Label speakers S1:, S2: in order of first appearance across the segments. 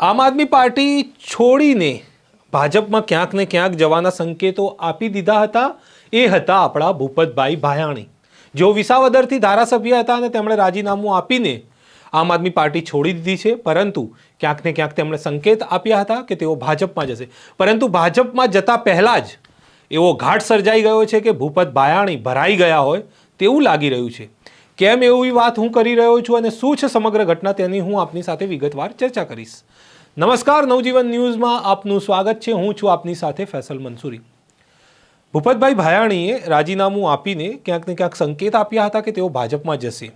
S1: આમ આદમી પાર્ટી છોડીને ભાજપમાં ક્યાંક ને ક્યાંક જવાના સંકેતો આપી દીધા હતા. એ હતા આપણા ભૂપતભાઈ ભાયાણી. જેઓ વિસાવદરથી ધારાસભ્ય હતા અને તેમણે રાજીનામું આપીને આમ આદમી પાર્ટી છોડી દીધી છે. પરંતુ ક્યાંક ને ક્યાંક તેમણે સંકેત આપ્યા હતા કે તેઓ ભાજપમાં જશે. પરંતુ ભાજપમાં જતા પહેલાં જ એવો ઘાટ સર્જાઈ ગયો છે કે ભૂપત ભાયાણી ભરાઈ ગયા હોય તેવું લાગી રહ્યું છે. કેમ એવી વાત હું કરી રહ્યો છું અને શું છે સમગ્ર ઘટના તેની હું આપની સાથે વિગતવાર ચર્ચા કરીશ. નમસ્કાર, નવજીવન ન્યૂઝમાં આપનું સ્વાગત છે. હું છું આપની સાથે ફેસલ મંસૂરી. ભૂપતભાઈ ભાયાણીએ રાજીનામું આપીને ક્યાંક ને ક્યાંક સંકેત આપ્યા હતા કે તેઓ ભાજપમાં જશે.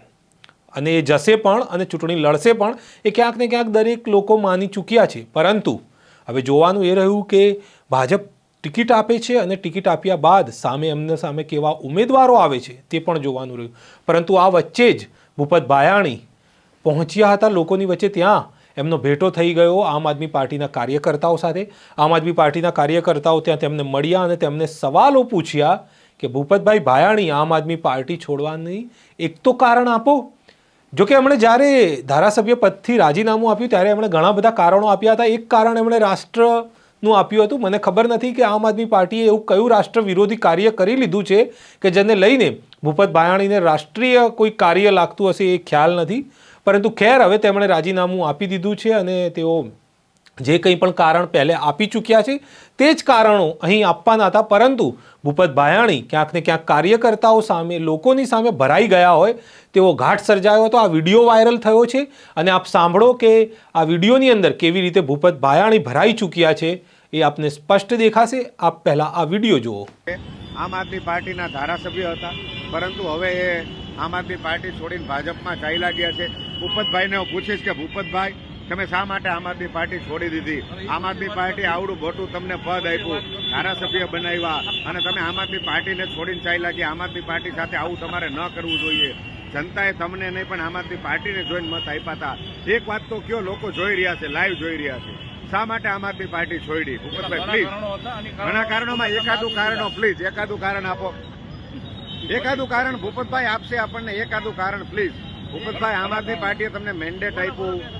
S1: અને એ જશે પણ અને ચૂંટણી લડશે પણ એ ક્યાંક ને ક્યાંક દરેક લોકો માની ચૂક્યા છે. પરંતુ હવે જોવાનું એ રહ્યું કે ભાજપ ટિકિટ આપે છે અને ટિકિટ આપ્યા બાદ સામે એમને સામે કેવા ઉમેદવારો આવે છે તે પણ જોવાનું રહ્યું. પરંતુ આ વચ્ચે જ ભૂપત ભાયાણી પહોંચ્યા હતા લોકોની વચ્ચે ત્યાં. એમનો ભેટો થઈ ગયો આમ આદમી પાર્ટીના કાર્યકર્તાઓ સાથે. આમ આદમી પાર્ટીના કાર્યકર્તાઓ ત્યાં તેમને મળ્યા અને તેમને સવાલો પૂછ્યા કે, ભૂપતભાઈ ભાયાણી, આમ આદમી પાર્ટી છોડવાની એક તો કારણ આપો. જોકે એમણે જ્યારે ધારાસભ્ય પદથી રાજીનામું આપ્યું, ત્યારે એમણે ઘણા બધા કારણો આપ્યા હતા. એક કારણ એમણે રાષ્ટ્રનું આપ્યું હતું. મને ખબર નથી કે આમ આદમી પાર્ટીએ એવું કયું રાષ્ટ્ર વિરોધી કાર્ય કરી લીધું છે કે જેને લઈને ભૂપત ભાયાણીને રાષ્ટ્રીય કોઈ કાર્ય લાગતું હશે એ ખ્યાલ નથી. પરંતુ ખેર હવે તેમણે રાજીનામું આપી દીધું છે અને તેઓ જે કંઈ પણ કારણ પહેલે આપી ચૂક્યા છે, તે જ કારણો અહીં આપવાના હતા. પરંતુ ભૂપત ભાયાણી ક્યાંક ને ક્યાંક કાર્યકર્તાઓ સામે, લોકોની સામે ભરાઈ ગયા હોય તેવો ઘાટ સર્જાયો હતો. આ વીડિયો વાયરલ થયો છે. અને આપ સાંભળો કે આ વિડીયોની અંદર કેવી રીતે ભૂપત ભાયાણી ભરાઈ ચૂક્યા છે એ આપને સ્પષ્ટ દેખાશે. આપ પહેલાં આ વીડિયો જુઓ.
S2: આમ આદમી પાર્ટીના ધારાસભ્ય હતા, પરંતુ હવે એ આમ આદમી પાર્ટી છોડીને ભાજપમાં ચાલ્યા ગયા છે. ભૂપતભાઈને હું પૂછીશ કે ભૂપતભાઈ તમે શા માટે આમ આદમી પાર્ટી છોડી દીધી? આમ આદમી પાર્ટી આવડું મોટું તમને પદ આપ્યું ધારાસભ્ય બનાવ્યા અને તમે આમ આદમી પાર્ટીને છોડીને ચાલ્યા ગયા. આમ આદમી પાર્ટી સાથે આવું તમારે ન કરવું જોઈએ. જનતાએ તમને નહીં પણ આમ આદમી પાર્ટીને જોઈને મત આપ્યા હતા. એક વાત તો કયો લોકો જોઈ રહ્યા છે લાઈવ જોઈ રહ્યા છે. શા માટે આમ આદમી પાર્ટી છોડી? ભૂપતભાઈ પ્લીઝ ઘણા કારણોમાં એકાદું કારણો પ્લીઝ એકાદું કારણ આપો. એકાદું કારણ ભૂપતભાઈ આપશે આપણને. એકાદું કારણ પ્લીઝ ભૂપતભાઈ આમ આદમી પાર્ટીએ તમને મેન્ડેટ આપ્યું.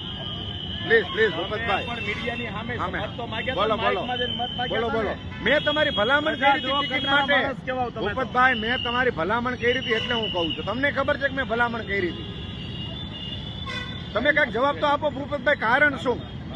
S2: please please Bhupatbhai. સામે. બોલો બોલો. બોલો બોલો. મેં તમારી ભલામણ કરી હતી ટિકિટ માટે. ભૂપતભાઈ મેં તમારી ભલામણ કરી હતી એટલે હું કહું છું. તમને ખબર છે કે મેં ભલામણ કરી હતી? તમે કાંઈક જવાબ તો આપો ભૂપતભાઈ કારણ શું?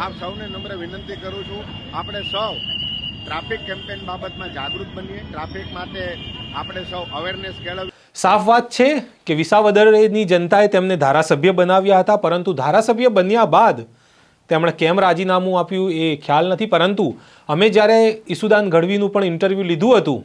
S2: આપ સૌને નમ્ર વિનંતી કરું છું, આપણે સૌ ટ્રાફિક કેમ્પેન બાબતમાં જાગૃત બનીએ. ટ્રાફિક માટે આપણે સૌ અવેરનેસ કેળવીએ.
S1: સાફ વાત છે કે વિસાવદરની જનતાએ તેમને ધારાસભ્ય બનાવ્યા હતા, પરંતુ ધારાસભ્ય બન્યા બાદ તેમણે કેમ રાજીનામું આપ્યું એ ખ્યાલ નથી. પરંતુ અમે જ્યારે ઈસુદાન ગઢવીનું પણ ઇન્ટરવ્યૂ લીધું હતું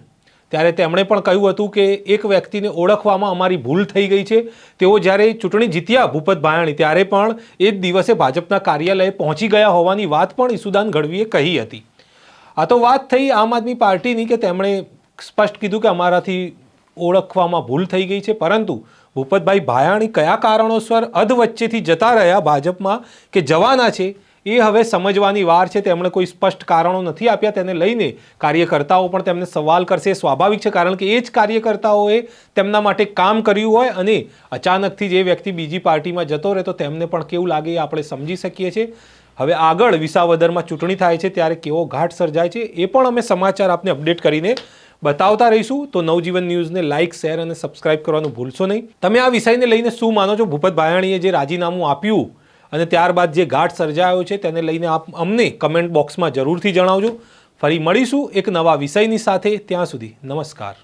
S1: ત્યારે તેમણે પણ કહ્યું હતું કે એક વ્યક્તિને ઓળખવામાં અમારી ભૂલ થઈ ગઈ છે. તેઓ જ્યારે ચૂંટણી જીત્યા ભૂપત ભાયાણી ત્યારે પણ એ જ દિવસે ભાજપના કાર્યાલયે પહોંચી ગયા હોવાની વાત પણ ઈસુદાન ગઢવીએ કહી હતી. આ તો વાત થઈ આમ આદમી પાર્ટીની કે તેમણે સ્પષ્ટ કીધું કે અમારાથી ઓળખવામાં ભૂલ થઈ ગઈ છે, પરંતુ ભૂપતભાઈ ભાયાણી કયા કારણોસર અધ વચ્ચેથી જતા રહ્યા ભાજપમાં કે જવાના છે, એ હવે સમજવાની વાર છે. તેમણે કોઈ સ્પષ્ટ કારણો નથી આપ્યા. તેને લઈને કાર્યકર્તાઓ પણ તેમને સવાલ કરશે. સ્વાભાવિક છે, કારણ કે એ જ કાર્યકર્તાઓએ તેમના માટે કામ કર્યું હોય અને અચાનકથી જે વ્યક્તિ બીજી પાર્ટીમાં જતો રહે તો તેમને પણ કેવું લાગે એ આપણે સમજી શકીએ છીએ. હવે આગળ વિસાવદરમાં ચૂંટણી થાય છે, ત્યારે કેવો ઘાટ સર્જાય છે, એ પણ અમે સમાચાર આપને અપડેટ કરીને બતાવતા રહીશું. તો નવજીવન ન્યૂઝને લાઇક શેર અને સબસ્ક્રાઇબ કરવાનું ભૂલશો નહીં. તમે આ વિષયને લઈને શું માનો છો? ભૂપત ભાયાણીએ જે રાજીનામું આપ્યું અને ત્યારબાદ જે ઘાટ સર્જાયો છે, તેને લઈને આપ અમને કમેન્ટ બોક્સમાં જરૂરથી જણાવજો. ફરી મળીશું એક નવા વિષયની સાથે. ત્યાં સુધી નમસ્કાર.